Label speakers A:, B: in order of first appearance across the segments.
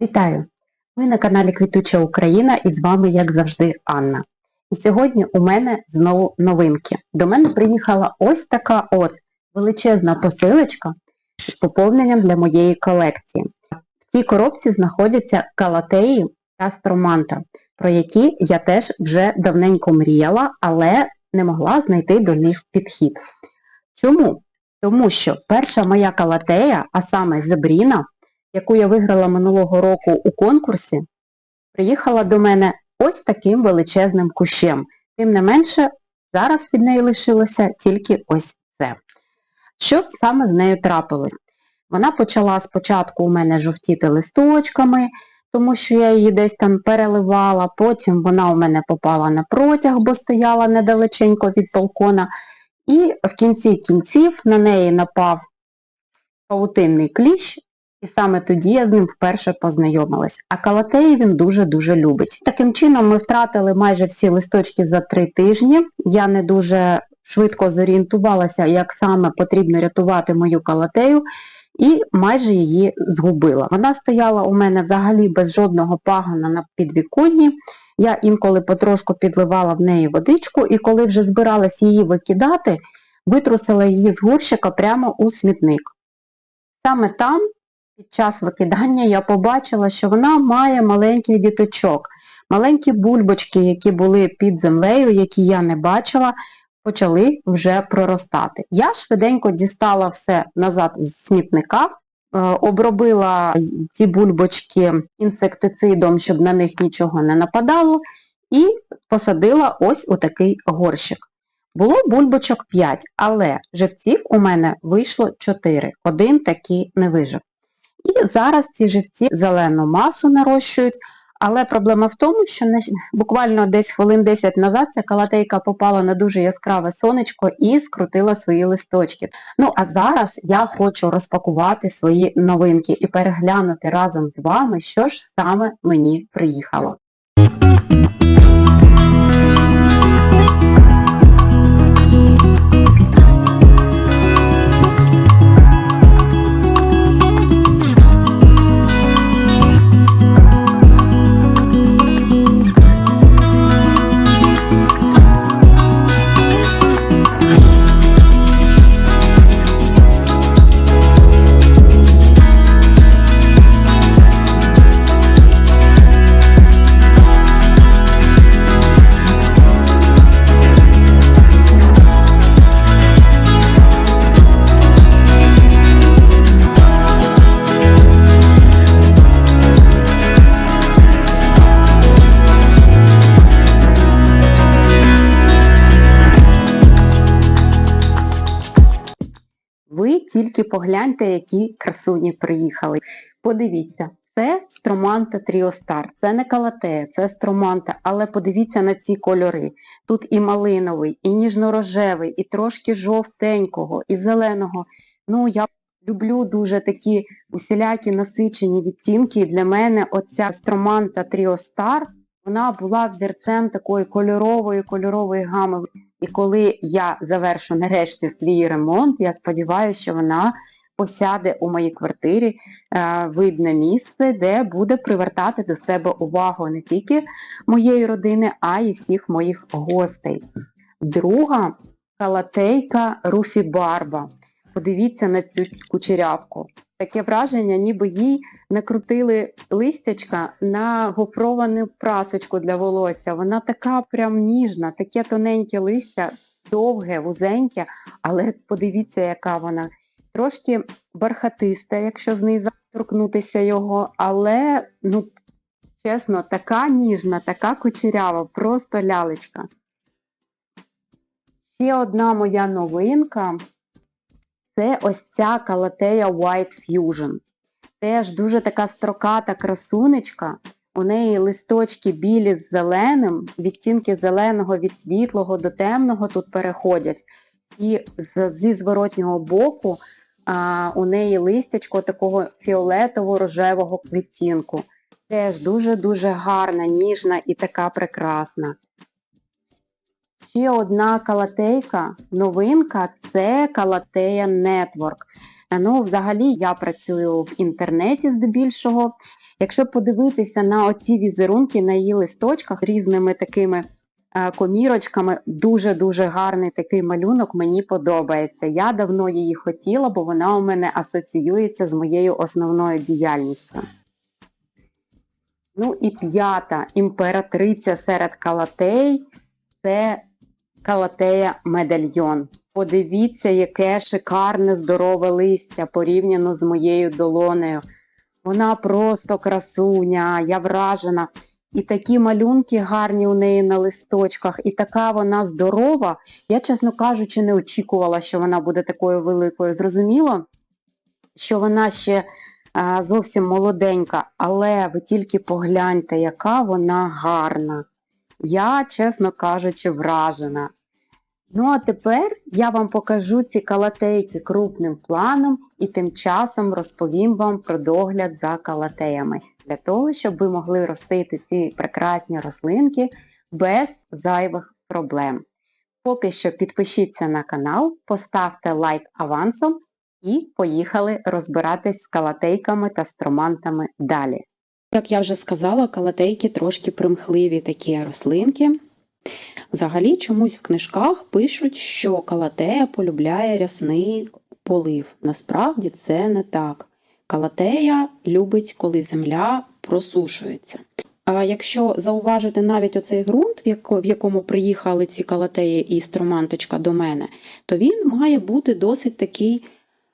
A: Вітаю! Ви на каналі Квітуча Україна і з вами, як завжди, Анна. І сьогодні у мене знову новинки. До мене приїхала ось така от величезна посилочка з поповненням для моєї колекції. В цій коробці знаходяться калатеї та строманта, про які я теж вже давненько мріяла, але не могла знайти до них підхід. Чому? Тому що перша моя калатея, а саме Зебріна, яку я виграла минулого року у конкурсі, приїхала до мене ось таким величезним кущем. Тим не менше, зараз від неї лишилося тільки ось це. Що саме з нею трапилось? Вона почала спочатку у мене жовтіти листочками, тому що я її десь там переливала, потім вона у мене попала на протяг, бо стояла недалеченько від балкона. І в кінці кінців на неї напав павутинний кліщ, і саме тоді я з ним вперше познайомилась. А калатеї він дуже-дуже любить. Таким чином ми втратили майже всі листочки за три тижні. Я не дуже швидко зорієнтувалася, як саме потрібно рятувати мою калатею, і майже її згубила. Вона стояла у мене взагалі без жодного пагона на підвіконні. Я інколи потрошку підливала в неї водичку, і коли вже збиралась її викидати, витрусила її з горщика прямо у смітник. Саме там, під час викидання, я побачила, що вона має маленьких діточок. Маленькі бульбочки, які були під землею, які я не бачила, почали вже проростати. Я швиденько дістала все назад з смітника, е, обробила ці бульбочки інсектицидом, щоб на них нічого не нападало, і посадила ось у такий горщик. Було бульбочок 5, але живців у мене вийшло 4. Один такий не вижив. І зараз ці живці зелену масу нарощують, але проблема в тому, що буквально десь хвилин 10 назад ця калатейка попала на дуже яскраве сонечко і скрутила свої листочки. Ну а зараз я хочу розпакувати свої новинки і переглянути разом з вами, що ж саме мені приїхало. Ви тільки погляньте, які красуні приїхали. Подивіться, це строманта Тріостар. Це не калатея, це строманта, але подивіться на ці кольори. Тут і малиновий, і ніжно-рожевий, і трошки жовтенького, і зеленого. Ну, я люблю дуже такі усілякі насичені відтінки. І для мене оця строманта Тріостар, вона була взірцем такої кольорової, кольорової гами. І коли я завершу нарешті свій ремонт, я сподіваюся, що вона посяде у моїй квартирі е, видне місце, де буде привертати до себе увагу не тільки моєї родини, а й всіх моїх гостей. Друга калатейка Руфі Барба. Подивіться на цю кучерявку. Таке враження, ніби їй накрутили листячка на гофровану прасочку для волосся. Вона така прям ніжна, таке тоненьке листя, довге, вузеньке, але подивіться, яка вона. Трошки бархатиста, якщо знизу торкнутися його, але, ну, чесно, така ніжна, така кучерява, просто лялечка. Ще одна моя новинка це ось ця калатея White Fusion. Теж дуже така строката красунечка. У неї листочки білі з зеленим, відтінки зеленого від світлого до темного тут переходять. І зі зворотнього боку а, у неї листячко такого фіолетово-рожевого відтінку. Теж дуже-дуже гарна, ніжна і така прекрасна. Ще одна калатейка, новинка це калатея Network. Ну, взагалі, я працюю в інтернеті здебільшого. Якщо подивитися на оці візерунки на її листочках різними такими е, комірочками, дуже-дуже гарний такий малюнок, мені подобається. Я давно її хотіла, бо вона у мене асоціюється з моєю основною діяльністю. Ну і п'ята імператриця серед калатей це калатея медальйон. Подивіться, яке шикарне здорове листя порівняно з моєю долонею. Вона просто красуня, я вражена. І такі малюнки гарні у неї на листочках, і така вона здорова. Я, чесно кажучи, не очікувала, що вона буде такою великою. Зрозуміло, що вона ще а, зовсім молоденька, але ви тільки погляньте, яка вона гарна. Я, чесно кажучи, вражена. Ну а тепер я вам покажу ці калатейки крупним планом і тим часом розповім вам про догляд за калатеями, для того, щоб ви могли ростити ці прекрасні рослинки без зайвих проблем. Поки що підпишіться на канал, поставте лайк авансом і поїхали розбиратись з калатейками та стромантами далі.
B: Як я вже сказала, калатейки трошки примхливі такі рослинки. Взагалі, чомусь в книжках пишуть, що калатея полюбляє рясний полив. Насправді це не так. Калатея любить, коли земля просушується. А якщо зауважити навіть оцей ґрунт, в якому приїхали ці калатеї і строманточка до мене, то він має бути досить такий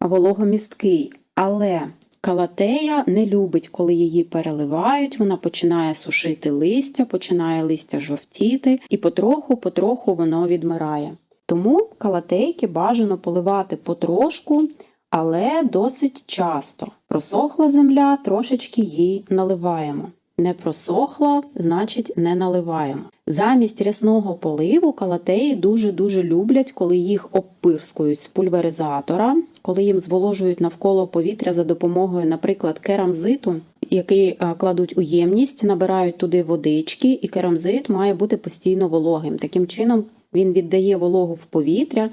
B: вологомісткий. Але Калатея не любить, коли її переливають, вона починає сушити листя, починає листя жовтіти, і потроху-потроху воно відмирає. Тому калатейки бажано поливати потрошку, але досить часто. Просохла земля, трошечки їй наливаємо. Не просохла, значить не наливаємо. Замість рясного поливу калатеї дуже-дуже люблять, коли їх обпирскують з пульверизатора, коли їм зволожують навколо повітря за допомогою, наприклад, керамзиту, який е, кладуть у ємність, набирають туди водички, і керамзит має бути постійно вологим. Таким чином він віддає вологу в повітря,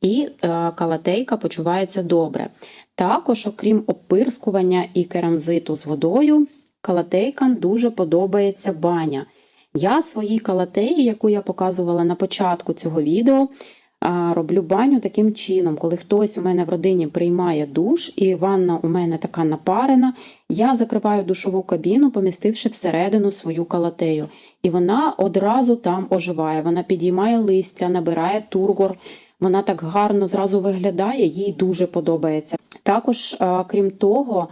B: і е, калатейка почувається добре. Також, окрім обпирскування і керамзиту з водою, калатейкам дуже подобається баня. Я своїй калатеї, яку я показувала на початку цього відео, роблю баню таким чином, коли хтось у мене в родині приймає душ, і ванна у мене така напарена, я закриваю душову кабіну, помістивши всередину свою калатею. І вона одразу там оживає. Вона підіймає листя, набирає тургор. Вона так гарно зразу виглядає, їй дуже подобається. Також, крім того,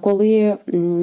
B: коли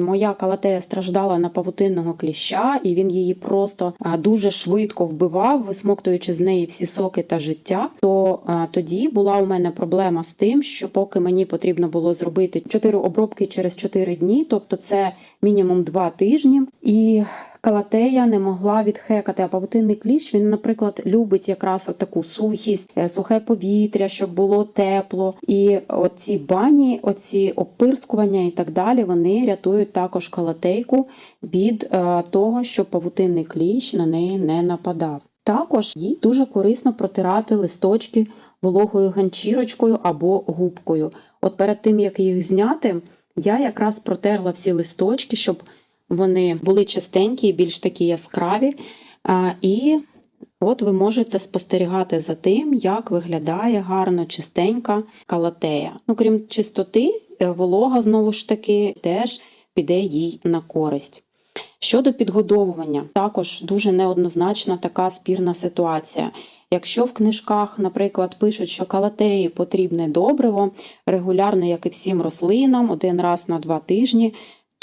B: моя калатея страждала на павутинного кліща, і він її просто дуже швидко вбивав, висмоктуючи з неї всі соки та життя, то тоді була у мене проблема з тим, що поки мені потрібно було зробити 4 обробки через 4 дні, тобто це мінімум 2 тижні, і Калатея не могла відхекати, а павутинний кліщ він, наприклад, любить якраз таку сухість, е, сухе повітря, щоб було тепло. І оці бані, оці опирскування і так далі, вони рятують також калатейку від е, того, щоб павутинний кліщ на неї не нападав. Також їй дуже корисно протирати листочки вологою ганчірочкою або губкою. От перед тим як їх зняти, я якраз протерла всі листочки, щоб вони були чистенькі більш такі яскраві. І от ви можете спостерігати за тим, як виглядає гарно чистенька калатея. Ну, крім чистоти, е, волога знову ж таки теж піде їй на користь. Щодо підгодовування, також дуже неоднозначна така спірна ситуація. Якщо в книжках, наприклад, пишуть, що калатеї потрібне добриво регулярно, як і всім рослинам, один раз на два тижні,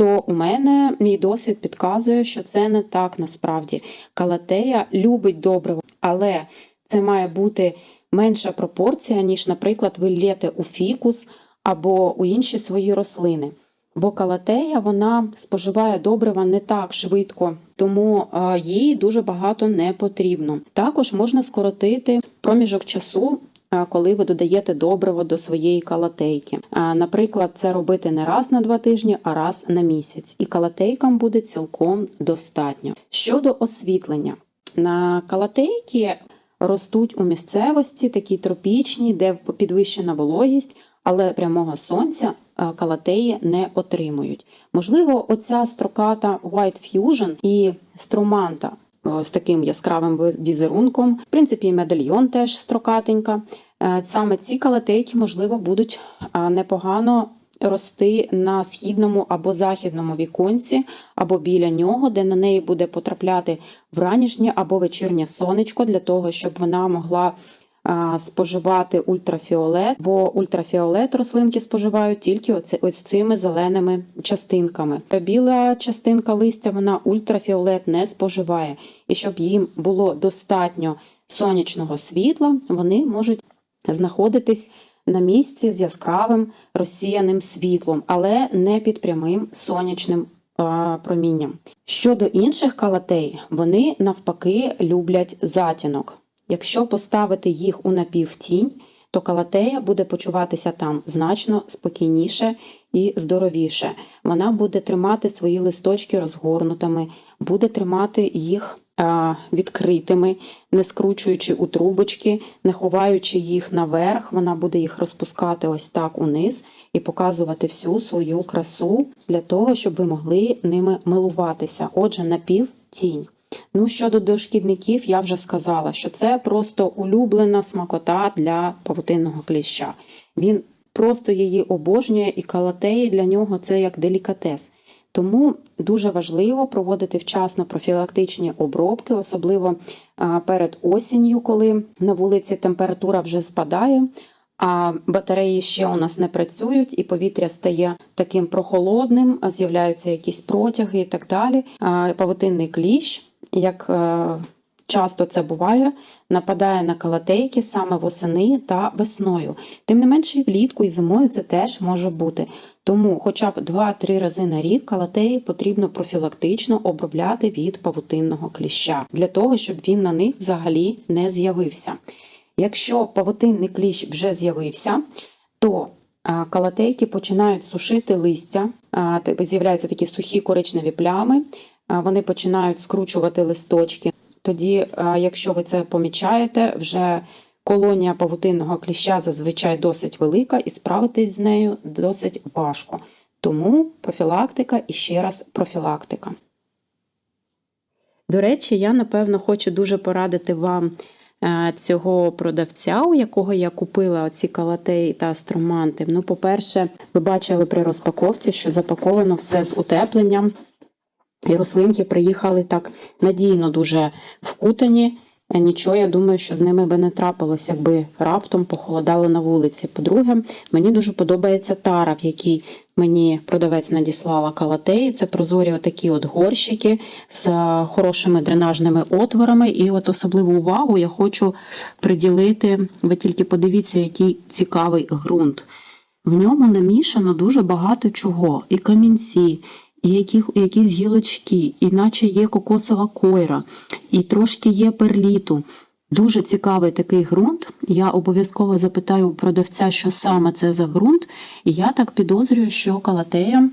B: то у мене мій досвід підказує, що це не так насправді. Калатея любить добриво, але це має бути менша пропорція, ніж, наприклад, ви лєте у фікус або у інші свої рослини. Бо калатея вона споживає добрива не так швидко, тому їй дуже багато не потрібно. Також можна скоротити проміжок часу, коли ви додаєте добриво до своєї калатейки. Наприклад, це робити не раз на два тижні, а раз на місяць. І калатейкам буде цілком достатньо. Щодо освітлення, на калатейки ростуть у місцевості, такі тропічні, де підвищена вологість але прямого сонця калатеї не отримують. Можливо, оця строката White Fusion і строманта з таким яскравим візерунком, в принципі, медальйон теж строкатенька. Е, Саме ці калатейки, можливо, будуть е, непогано рости на східному або західному віконці, або біля нього, де на неї буде потрапляти вранішнє або вечірнє сонечко, для того, щоб вона могла споживати ультрафіолет, бо ультрафіолет рослинки споживають тільки оце, ось цими зеленими частинками. Біла частинка листя вона ультрафіолет не споживає, і щоб їм було достатньо сонячного світла, вони можуть знаходитись на місці з яскравим розсіяним світлом, але не під прямим сонячним промінням. Щодо інших калатей, вони навпаки люблять затінок. Якщо поставити їх у напівтінь, то калатея буде почуватися там значно спокійніше і здоровіше. Вона буде тримати свої листочки розгорнутими, буде тримати їх відкритими, не скручуючи у трубочки, не ховаючи їх наверх, вона буде їх розпускати ось так униз і показувати всю свою красу для того, щоб ви могли ними милуватися. Отже, напівтінь. Ну, щодо дошкідників, я вже сказала, що це просто улюблена смакота для павутинного кліща. Він просто її обожнює, і калатеї для нього це як делікатес. Тому дуже важливо проводити вчасно профілактичні обробки, особливо перед осінню, коли на вулиці температура вже спадає, а батареї ще у нас не працюють, і повітря стає таким прохолодним, з'являються якісь протяги і так далі. Павутинний кліщ, як е, часто це буває, нападає на калатейки саме восени та весною. Тим не менше, і влітку і зимою це теж може бути. Тому хоча б 2-3 рази на рік калатеї потрібно профілактично обробляти від павутинного кліща, для того, щоб він на них взагалі не з'явився. Якщо павутинний кліщ вже з'явився, то калатейки починають сушити листя, з'являються такі сухі коричневі плями, вони починають скручувати листочки. Тоді, якщо ви це помічаєте, вже колонія павутинного кліща зазвичай досить велика і справитись з нею досить важко. Тому профілактика і ще раз профілактика. До речі, я напевно хочу дуже порадити вам е, цього продавця, у якого я купила ці калатеї та астроманти. Ну, по-перше, ви бачили при розпаковці, що запаковано все з утепленням. І рослинки приїхали так надійно дуже вкутані. Е, Нічого, я думаю, що з ними би не трапилось, якби раптом похолодало на вулиці. По-друге, мені дуже подобається тара, в якій мені продавець надіслала калатеї. Це прозорі отакі от горщики з е, хорошими дренажними отворами. І от особливу увагу я хочу приділити. Ви тільки подивіться, який цікавий ґрунт. В ньому намішано дуже багато чого: і камінці, і якісь гілочки, і наче є кокосова койра, і трошки є перліту. Дуже цікавий такий ґрунт. Я обов'язково запитаю у продавця, що саме це за ґрунт. І я так підозрюю, що калатеям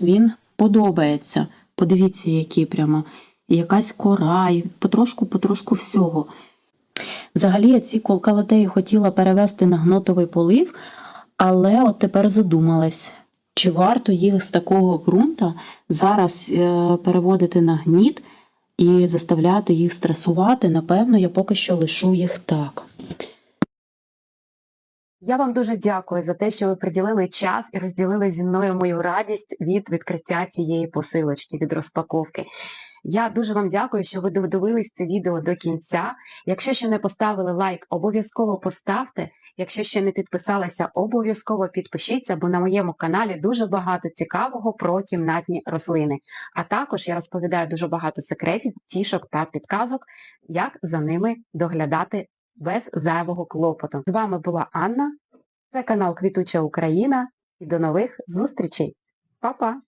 B: він подобається. Подивіться, які прямо якась кора, і потрошку-потрошку всього. Взагалі, я ці кол- калатеї хотіла перевести на гнотовий полив, але от тепер задумалась, чи варто їх з такого ґрунта зараз е, переводити на гніт і заставляти їх стресувати. Напевно, я поки що лишу їх так.
A: Я вам дуже дякую за те, що ви приділили час і розділили зі мною мою радість від відкриття цієї посилочки, від розпаковки. Я дуже вам дякую, що ви додивились це відео до кінця. Якщо ще не поставили лайк, обов'язково поставте. Якщо ще не підписалися, обов'язково підпишіться, бо на моєму каналі дуже багато цікавого про кімнатні рослини. А також я розповідаю дуже багато секретів, тішок та підказок, як за ними доглядати без зайвого клопоту. З вами була Анна, це канал Квітуча Україна і до нових зустрічей. Па-па!